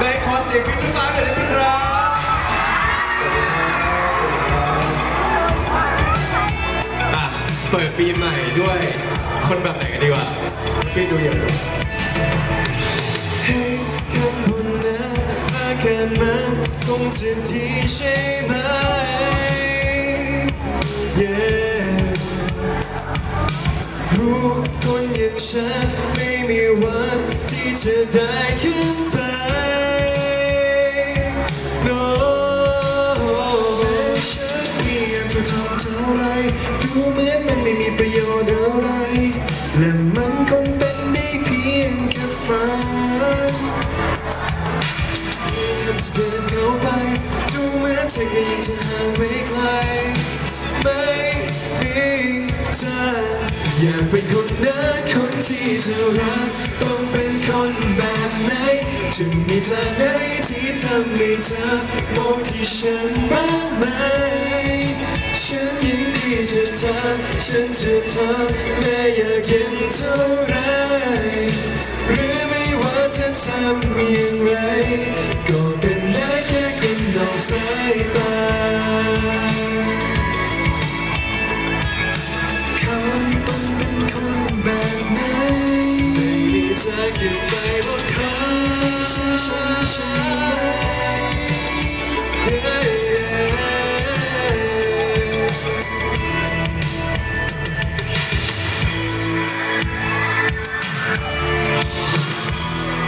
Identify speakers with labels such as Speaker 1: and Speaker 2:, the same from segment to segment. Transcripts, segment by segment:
Speaker 1: ในขอเสียงพิจุมาหน่อยได้ไหมครับอะเปิดปีใหม่ด้วย คนแบบไหนกันดีกว่าพี่ดูอย่างดูให้คำพูดนั้นอาการมันคงจะดีใช่ไหม Yeah รู้คนอย่างฉันไม่มีวันที่จะได้ขึ้น ธอก็ยังจะห่างไม่ไกลไม่มีเธออยากเป็นคนนั้นคนที่เธอรักต้องเป็นคนแบบไหนจะมีทางไหนที่ทำให้เธอมองที่ฉันบ้างไหมฉันยินดีจะทำฉันจะทำแม้อยากเห็นเท่าไรหรือไม่ว่าจะทำอย่างไร มีทางเก็บไปบอกเขา
Speaker 2: ช่ใช่ใช่ไหม
Speaker 1: Yeah, yeah.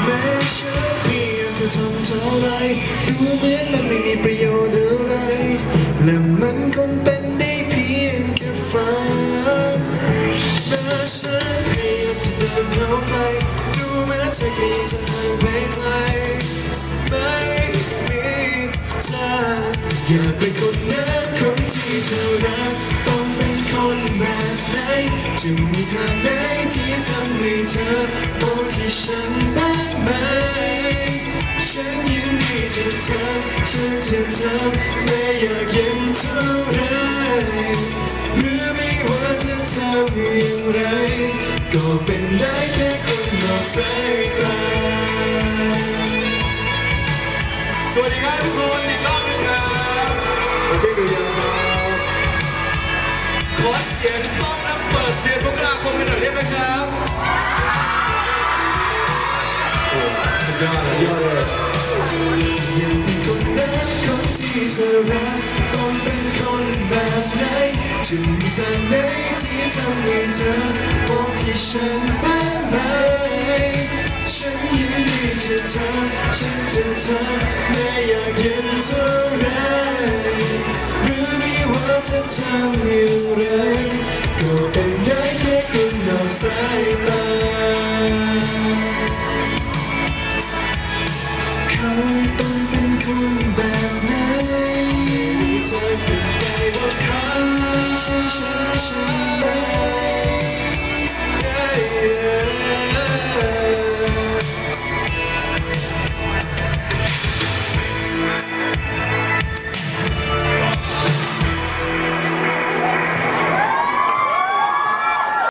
Speaker 2: แม้ฉันเพียงจะทำเท่าไรดูเหมือนมันไม่มีประโยชน์อะไร และมันคงเป็นได้เพียงแค่ฝัน
Speaker 1: แม้ฉันพยายามจะเดินเข้าไปดู เหมือนเธอก็ยังจะห่างไปไกลไม่มีทางอยากเป็นคนนั้นคนที่เธอรักต้องเป็นคนแบบไหน
Speaker 2: จะมีทางไหนที่ทำให้เธอมองที่ฉันบ้างไหม
Speaker 1: ฉันยินดีจะทำฉันจะทำแม้อยากเย็นเท่าไรหรือไม่ว่าจะทำอย่างไร ก็เป็นได้ สายตาสวัสดีครับทุกคนอีกรอบหนึงครับ
Speaker 2: พี่ดูยังครับ
Speaker 1: ขอเสียงต้อนรับเปิดเดือนมกราคมกันหน่อยได้ไหมครับโอ้สุดยอดสุดยอดเลย
Speaker 2: ยากเป็นคนนั้นคนที่เธอรักต้องเป็นคนแบบไหนจะมีทางไหนที่ทำให้เธอ มองที่ฉันบ้างไหม
Speaker 1: ฉันยินดีจะทำฉันจะทำแม้อยากเห็นเท่าไรหรือไม่ว่าจะทำอย่างไรก็เป็นได้แค่คนนอกสายตา
Speaker 2: เขาต้องเป็นคนแบบไหน
Speaker 1: เธอขึ้นไปว่าเขา
Speaker 2: ใช่ใช่